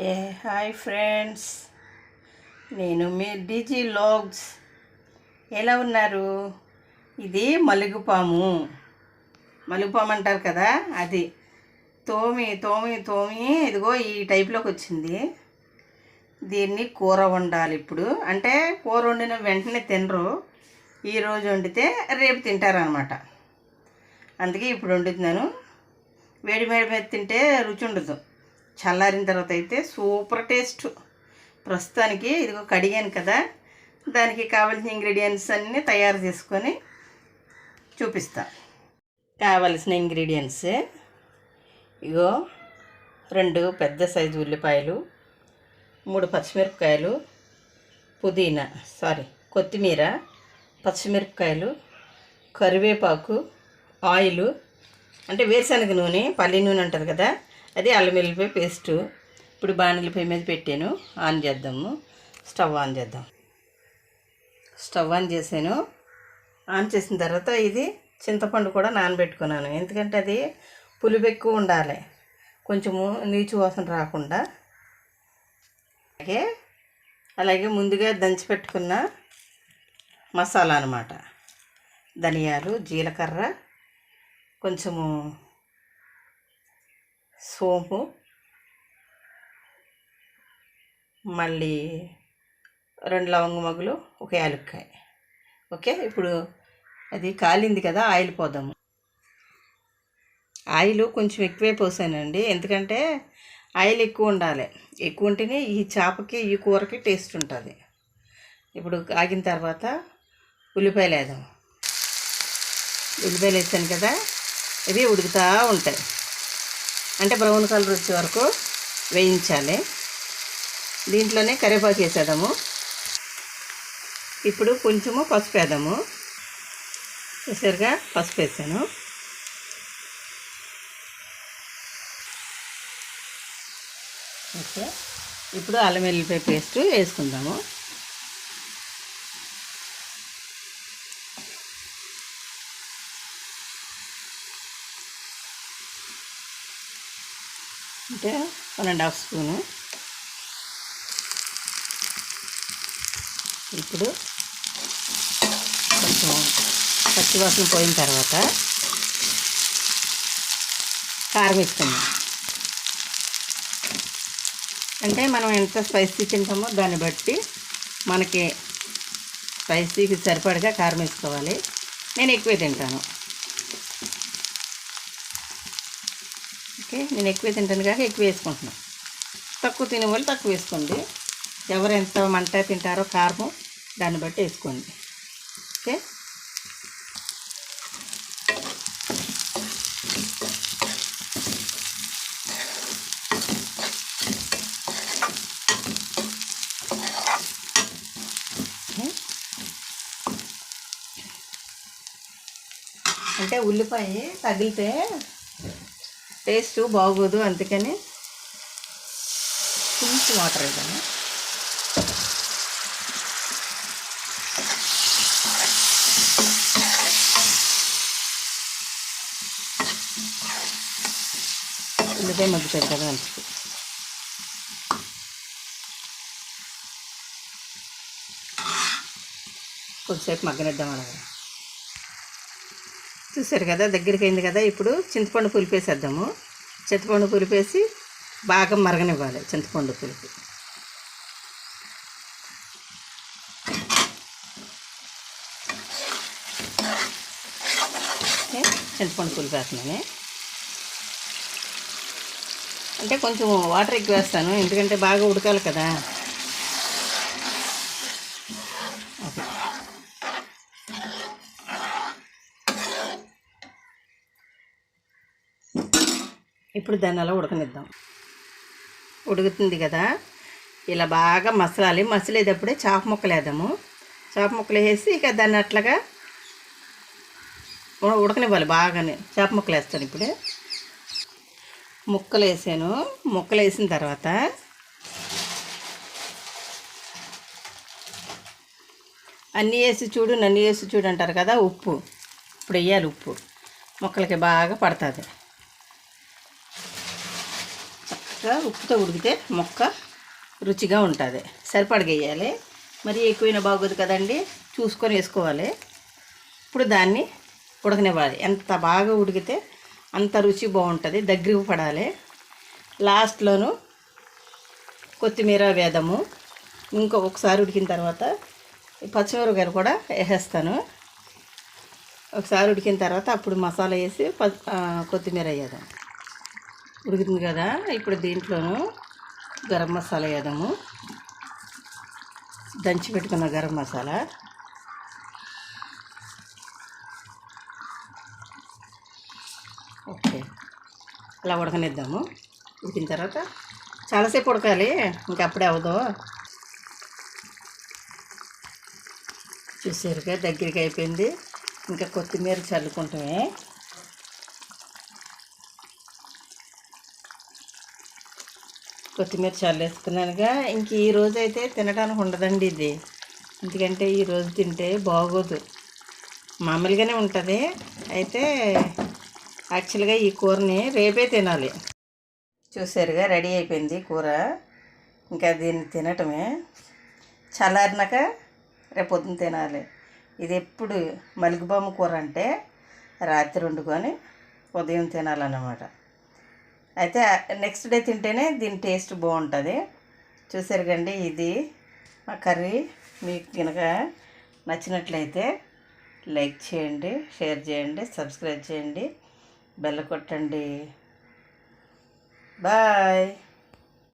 ఏ hi friends. నేను మీ Digi logs. ఎలా ఉన్నారు? ఇది మలుగుపాము. మలుగుపాము అంటారు కదా అది. తోమి తోమి తోమి ఇదిగో ఈ టైప్లోకి వచ్చింది. దీన్ని కూర వండాలి ఇప్పుడు. అంటే కూర వండిన వెంటనే తినరు. ఈరోజు వండితే రేపు తింటారనమాట అందుకే ఇప్పుడు వండుతున్నాను. వేడి వేడి మీద తింటే రుచి ఉండదు. చల్లారిన తర్వాత అయితే సూపర్ టేస్ట్. ప్రస్తుతానికి ఇదిగో కడిగాను కదా. దానికి కావలసిన ఇంగ్రీడియంట్స్ అన్నీ తయారు చేసుకొని చూపిస్తా. కావలసిన ఇంగ్రీడియంట్స్ ఇగో రెండు పెద్ద సైజు ఉల్లిపాయలు మూడు పచ్చిమిరపకాయలు పుదీనా సారీ కొత్తిమీర పచ్చిమిరపకాయలు కరివేపాకు ఆయిలు అంటే వేరుశనగ నూనె పల్లి నూనె అంటారు కదా. అది అల్లం వెల్లిపాయ పేస్ట్. ఇప్పుడు బాణలిపాయ మీద పెట్టాను. ఆన్ చేద్దాము. స్టవ్ ఆన్ చేద్దాం. స్టవ్ ఆన్ చేశాను. ఆన్ చేసిన తర్వాత ఇది చింతపండు కూడా నానబెట్టుకున్నాను. ఎందుకంటే అది పులుపు ఎక్కువ ఉండాలి. కొంచెము నీచు వాసన రాకుండా. అలాగే అలాగే ముందుగా దంచి పెట్టుకున్న మసాలా అనమాట ధనియాలు జీలకర్ర కొంచెము సోంపు మళ్ళీ రెండు లవంగ మగ్గులు ఒక యాలక్కాయ. ఓకే? ఇప్పుడు అది కాలింది కదా ఆయిల్ పోదాము. ఆయిల్ కొంచెం ఎక్కువే పోసానండి. ఎందుకంటే ఆయిల్ ఎక్కువ ఉండాలి. ఎక్కువ ఉంటేనే ఈ చేపకి ఈ కూరకి టేస్ట్ ఉంటుంది. ఇప్పుడు ఆగిన తర్వాత ఉల్లిపాయలు వేద్దాం ఉల్లిపాయలు వేసాను కదా ఇవి ఉడుకుతూ ఉంటాయి. అంటే బ్రౌన్ కలర్ వచ్చే వరకు వేయించాలి. దీంట్లోనే కరివేపాకు వేసేద్దాము. ఇప్పుడు కొంచెము పసుపు వేద్దాము. చూసారుగా? పసుపు వేసాను. ఓకే. ఇప్పుడు అల్లం వెల్లిపాయ పేస్ట్ వేసుకుందాము. అంటే వన్ అండ్ హాఫ్ స్పూను. ఇప్పుడు కొంచెం పచ్చివాసన పోయిన తర్వాత కారం వేసుకుందాం. అంటే మనం ఎంత స్పైసీ తింటామో దాన్ని బట్టి మనకి స్పైసీకి సరిపడగా కారం వేసుకోవాలి. నేను ఎక్కువే తింటాను. ఓకే నేను ఎక్కువ తింటాను కాక ఎక్కువ వేసుకుంటున్నాను. తక్కువ తినే వాళ్ళు తక్కువ వేసుకోండి. ఎవరు ఎంత మంట తింటారో కారం దాన్ని బట్టి వేసుకోండి. ఓకే? ఓకే. అంటే ఉల్లిపాయ తగిలితే టేస్ట్ బాగోదు అందుకని కొంచెం వాటర్ వేద్దాము. ఉల్లిపాయ మగ్గుతుంది కదా అందుకు కొద్దిసేపు మగ్గనిద్దాం అలాగే. చూసారు కదా దగ్గరికి అయింది కదా ఇప్పుడు చింతపండు పులిపేసేద్దాము. చింతపండు పులిపేసి బాగా మరగనివ్వాలి చింతపండు పులుపు. చింతపండు పులుపు వేస్తున్నాను అంటే కొంచెం వాటర్ ఎక్కువ వేస్తాను ఎందుకంటే బాగా ఉడకాలి కదా. ఇప్పుడు దాన్ని అలా ఉడకనిద్దాం. ఉడుకుతుంది కదా? ఇలా బాగా మసలాలి. మసలేటప్పుడే చాప ముక్కలు వేద్దాము చాప ముక్కలు వేసి ఇక దాన్ని అట్లాగా ఉడకనివ్వాలి బాగానే. చేప ముక్కలు వేస్తాను ఇప్పుడే. ముక్కలు వేసాను ముక్కలు వేసిన తర్వాత అన్నీ వేసి చూడు నన్ను వేసి చూడు అంటారు కదా ఉప్పు. ఇప్పుడు వేయాలి ఉప్పు. ముక్కలకి బాగా పడుతుంది. చక్కగా ఉప్పుతో ఉడికితే మొక్క రుచిగా ఉంటుంది. సరిపడగేయాలి మరి ఎక్కువైనా బాగోదు కదండి చూసుకొని వేసుకోవాలి. ఇప్పుడు దాన్ని ఉడకనివ్వాలి. ఎంత బాగా ఉడికితే అంత రుచి బాగుంటుంది దగ్గరికి పడాలి. లాస్ట్లోను కొత్తిమీర వేదము ఇంకో ఒకసారి ఉడికిన తర్వాత పచ్చిమిరపకాయలు కూడా వేసేస్తాను. ఒకసారి ఉడికిన తర్వాత అప్పుడు మసాలా వేసి ప కొత్తిమీర వేయదాం ఉడికింది కదా ఇప్పుడు దీంట్లోనూ గరం మసాలా వేద్దాము దంచి పెట్టుకున్న గరం మసాలా ఓకే అలా ఉడకనిద్దాము. ఉడికిన తర్వాత చాలాసేపు ఉడకాలి ఇంకా అప్పుడే అవదో. చూసారుగా దగ్గరికి అయిపోయింది. ఇంకా కొత్తిమీర చల్లుకుంటామే. కొత్తిమీర చల్లేసుకున్నానుగా. ఇంక ఈ రోజు అయితే తినడానికి ఉండదండి ఇది. ఎందుకంటే ఈరోజు తింటే బాగోదు. మామూలుగానే ఉంటుంది. అయితే యాక్చువల్గా ఈ కూరని రేపే తినాలి. చూసారుగా రెడీ అయిపోయింది కూర. ఇంకా దీన్ని తినటమే. చల్లారినాక రేపు పొద్దున తినాలి. ఇది ఎప్పుడు మలిగిబామ్మ కూర అంటే రాత్రి వండుకొని ఉదయం తినాలన్నమాట. అయితే నెక్స్ట్ డే తింటేనే దీని టేస్ట్ బాగుంటుంది. చూసారు కండి ఇది. మా కర్రీ మీకు కనుక నచ్చినట్లయితే లైక్ చేయండి షేర్ చేయండి సబ్స్క్రైబ్ చేయండి బెల్ల కొట్టండి. బాయ్.